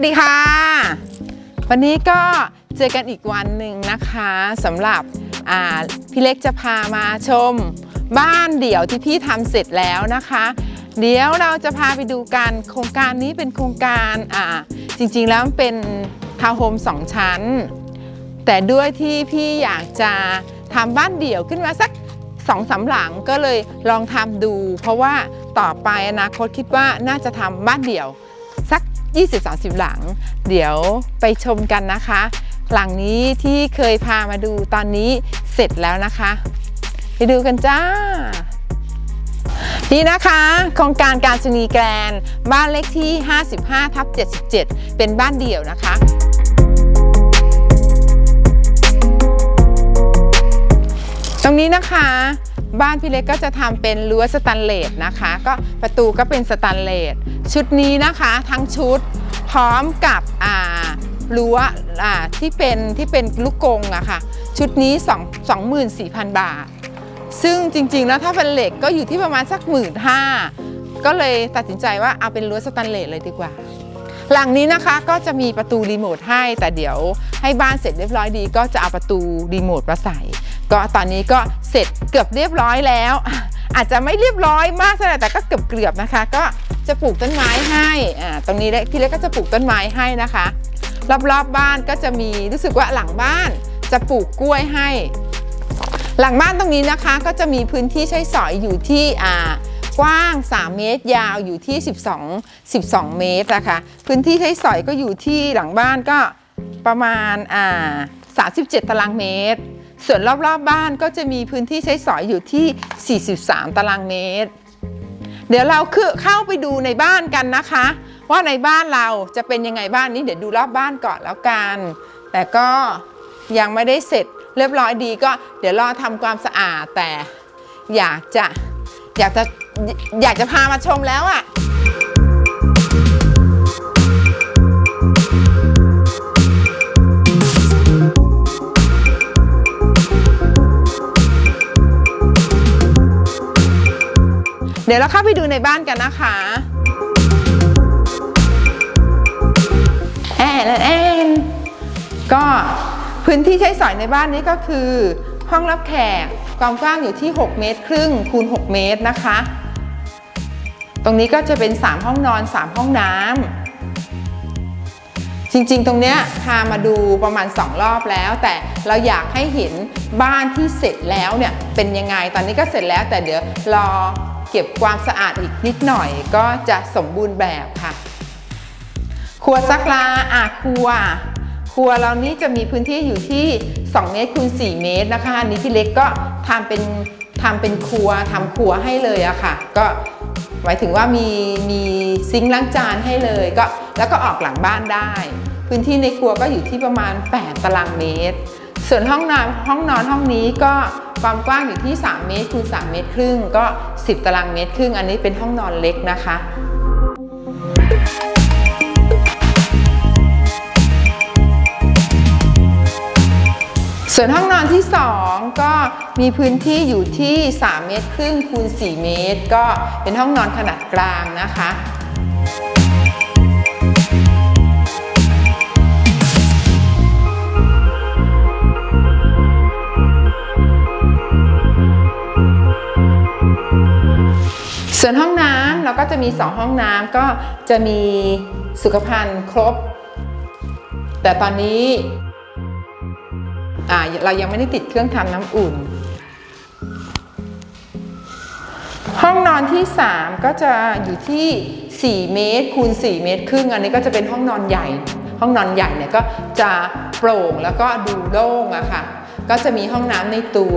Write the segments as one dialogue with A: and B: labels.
A: วัสดีค่ะ วันนี้ก็เจอกันอีกวันหนึ่งนะคะสำหรับพี่เล็กจะพามาชมบ้านเดี่ยวที่พี่ทำเสร็จแล้วนะคะ เดี๋ยวเราจะพาไปดูกันโครงการนี้เป็นโครงการจริงๆแล้วมันเป็นทาวน์โฮมสองชั้น แต่ด้วยที่พี่อยากจะทำบ้านเดี่ยวขึ้นมาสักสองสามหลังก็เลยลองทำดู เพราะว่าต่อไปอนาคตคิดว่าน่าจะทำบ้านเดี่ยว 20-30 หลัง เดี๋ยวไปชมกันนะคะ หลังนี้ที่เคยพามาดูตอนนี้เสร็จแล้วนะคะ ไปดูกันจ้านี่นะคะโครงการการชนีแกรนบ้านเลขที่ 55ทับ77 เป็นบ้านเดี่ยวนะคะ ตรงนี้นะคะ บ้านพี่เล็กก็จะทำเป็นรั้วสแตนเลสนะคะ ก็ประตูก็เป็นสแตนเลสชุดนี้นะคะทั้งชุดพร้อมกับอ่ารั้วอ่าที่เป็นที่เป็นลูกกงอะค่ะ ชุดนี้2 24,000 บาท ซึ่งจริง ๆ แล้วถ้าเป็นเหล็กก็อยู่ที่ประมาณสักหมื่นห้าก็เลยตัดสินใจว่าเอาเป็นรั้วสแตนเลสเลยดีกว่า หลังนี้นะคะก็จะมีประตูรีโมทให้ แต่เดี๋ยวให้บ้านเสร็จเรียบร้อยดี ก็จะเอาประตูรีโมทมาใส่ ก็ตอนนี้ก็เสร็จเกือบเรียบร้อยแล้ว อาจจะไม่เรียบร้อยมากเท่าไหร่แต่ก็เกือบเกือบๆนะคะ ก็จะปลูกต้นไม้ให้อ่าตรงนี้เล็กพี่เล็กก็จะปลูกต้นไม้ให้นะคะ รอบๆบบ้านก็จะมีรู้สึกว่าหลังบ้านจะปลูกกล้วยให้ หลังบ้านตรงนี้นะคะก็จะมีพื้นที่ใช้สอยอยู่ที่อ่ากว้าง 3 เมตร ยาวอยู่ที่ 12 12 เมตรนะคะ พื้นที่ใช้สอยก็อยู่ที่หลังบ้านก็ประมาณอ่า37 ตารางเมตร ส่วนรอบๆบบ้านก็จะมีพื้นที่ใช้สอยอยู่ที่ 43 ตารางเมตร เดี๋ยวเราคือเข้าไปดูในบ้านกันนะคะ ว่าในบ้านเราจะเป็นยังไงบ้านนี้เดี๋ยวดูรอบบ้านก่อนแล้วกัน แต่ก็ยังไม่ได้เสร็จเรียบร้อยดีก็เดี๋ยวรอทำความสะอาดแต่อยากจะอยากจะอยากจะพามาชมแล้วอะ่ะ เดี๋ยวเราเข้าไปดูในบ้านกันนะคะแอนแอนก็พื้นที่ใช้สอยในบ้านนี้ก็คือ ห้องรับแขกความกว้างอยู่ที่ 6 เมตรครึ่งคูณ 6 เมตรนะคะ ตรงนี้ก็จะเป็น 3 ห้องนอน 3 ห้องน้ำจริงๆ ตรงเนี้ยพามาดูประมาณ 2 รอบแล้ว แต่เราอยากให้เห็นบ้านที่เสร็จแล้วเนี่ยเป็นยังไง ตอนนี้ก็เสร็จแล้วแต่เดี๋ยวรอ เก็บความสะอาดอีกนิดหน่อยก็จะสมบูรณ์แบบค่ะ ครัวซักลาอะครัว ครัวเรานี้จะมีพื้นที่อยู่ที่ 2 เมตรคูณ4เมตรนะคะอันนี้พี่เล็กก็ทำเป็นทำเป็นครัวทำครัวให้เลยอะค่ะ ก็หมายถึงว่ามีมีซิงค์ล้างจานให้เลยก็แล้วก็ออกหลังบ้านได้ พื้นที่ในครัวก็อยู่ที่ประมาณ 8 ตารางเมตร ส่วนห้องนอนห้องนอนห้องนี้ก็ความกว้างอยู่ที่ 3 เมตรคูณ3เมตรครึ่งก็ 10 ตารางเมตรครึ่ง อันนี้เป็นห้องนอนเล็กนะคะส่วนห้องนอนที่ 2 ก็มีพื้นที่อยู่ที่ 3 เมตรครึ่งคูณ 4 เมตร ก็เป็นห้องนอนขนาดกลางนะคะ จะมี 2 ห้องน้ำก็จะมีสุขภัณฑ์ครบ แต่ตอนนี้อ่าเรายังไม่ได้ติดเครื่องทำน้ำอุ่น ห้องนอนที่ 3 ก็จะอยู่ที่ 4 เมตรคูณ 4 เมตรครึ่ง อันนี้ก็จะเป็นห้องนอนใหญ่ ห้องนอนใหญ่เนี่ยก็จะโปร่งแล้วก็ดูโล่งอะค่ะ ก็จะมีห้องน้ำในตัว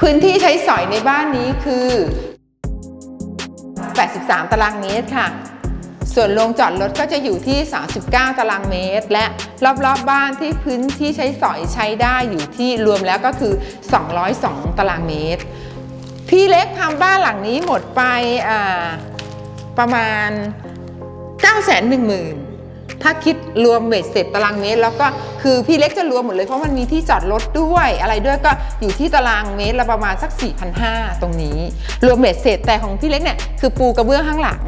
A: พื้นที่ใช้สอยในบ้านนี้คือ 83 ตารางเมตรค่ะ ส่วนโรงจอดรถก็จะอยู่ที่ 39 ตารางเมตร และรอบๆบบ้านที่พื้นที่ใช้สอยใช้ได้อยู่ที่รวมแล้วก็คือ 202 ตารางเมตร พี่เล็กทำบ้านหลังนี้หมดไปประมาณ 9 1 0 0 0 0 ถ้าคิดรวมเบ็ดเสร็จตารางเมตร แล้วก็คือพี่เล็กจะรวมหมดเลยเพราะมันมีที่จอดรถด้วย อะไรด้วยก็อยู่ที่ตารางเมตรละประมาณสัก 4,500 ตรงนี้ รวมเบ็ดเสร็จแต่ของพี่เล็กเนี่ยคือปูกระเบื้องข้างหลัง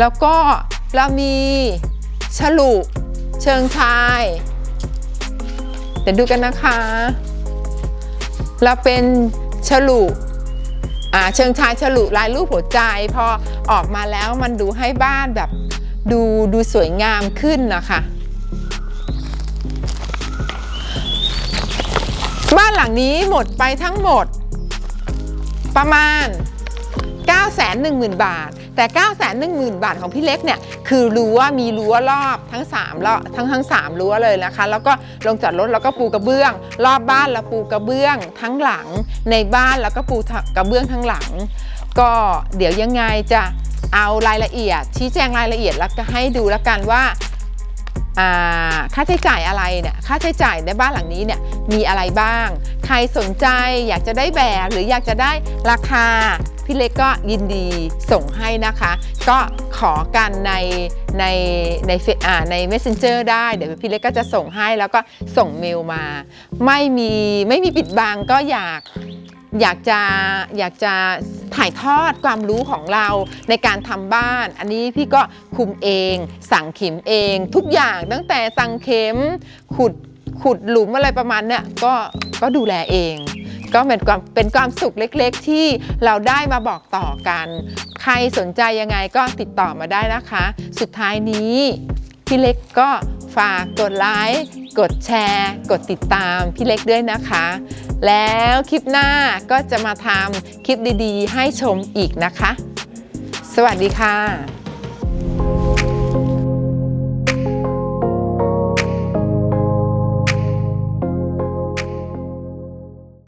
A: แล้วก็เรามีฉลุเชิงชาย เดี๋ยวดูกันนะคะเราเป็นฉลุอ่าเชิงชายฉลุลายรูปหัวใจ พอออกมาแล้วมันดูให้บ้านแบบ ดูดูสวยงามขึ้นนะคะบ้านหลังนี้หมดไปทั้งหมด ประมาณ 9 1 0 0 0 0 บาท แต่ 9 1 0 0 0 0 บาทของพี่เล็กเนี่ย คือรั้วมีรั้วรอบทั้ง3รอบทั้งทั้ง3รั้วเลยนะคะ แล้วก็ลงจอดรถแล้วก็ปูกระเบื้อง รอบบ้านแล้วปูกระเบื้องทั้งหลัง ในบ้านแล้วก็ปูกระเบื้องทั้งหลัง ก็เดี๋ยวยังไงจะ เอารายละเอียด ชี้แจงรายละเอียดแล้วก็ให้ดูแล้วกันว่าค่าใช้จ่ายอะไรเนี่ยค่าใช้จ่ายในบ้านหลังนี้เนี่ยมีอะไรบ้าง ใครสนใจอยากจะได้แบบหรืออยากจะได้ราคา พี่เล็กก็ยินดีส่งให้นะคะ ก็ขอกันในในในเฟอ่าใน messenger ได้เดี๋ยวพี่เล็กก็จะส่งให้แล้วก็ส่งเมลมา ไม่มีไม่มีปิดบังก็อยาก อยากจะอยากจะถ่ายทอดความรู้ของเราในการทำบ้าน อันนี้พี่ก็คุมเอง สั่งเข็มเอง ทุกอย่างตั้งแต่สั่งเข็มขุดขุดหลุมอะไรประมาณเนี้ยก็ก็ดูแลเอง ก็เป็นความเป็นความสุขเล็กๆ ที่เราได้มาบอกต่อกัน ใครสนใจยังไงก็ติดต่อมาได้นะคะ สุดท้ายนี้พี่เล็กก็ฝากกดไลค์กดแชร์ กดติดตามพี่เล็กด้วยนะคะ แล้วคลิปหน้าก็จะมาทำคลิปดีๆ ให้ชมอีกนะคะ สวัสดีค่ะ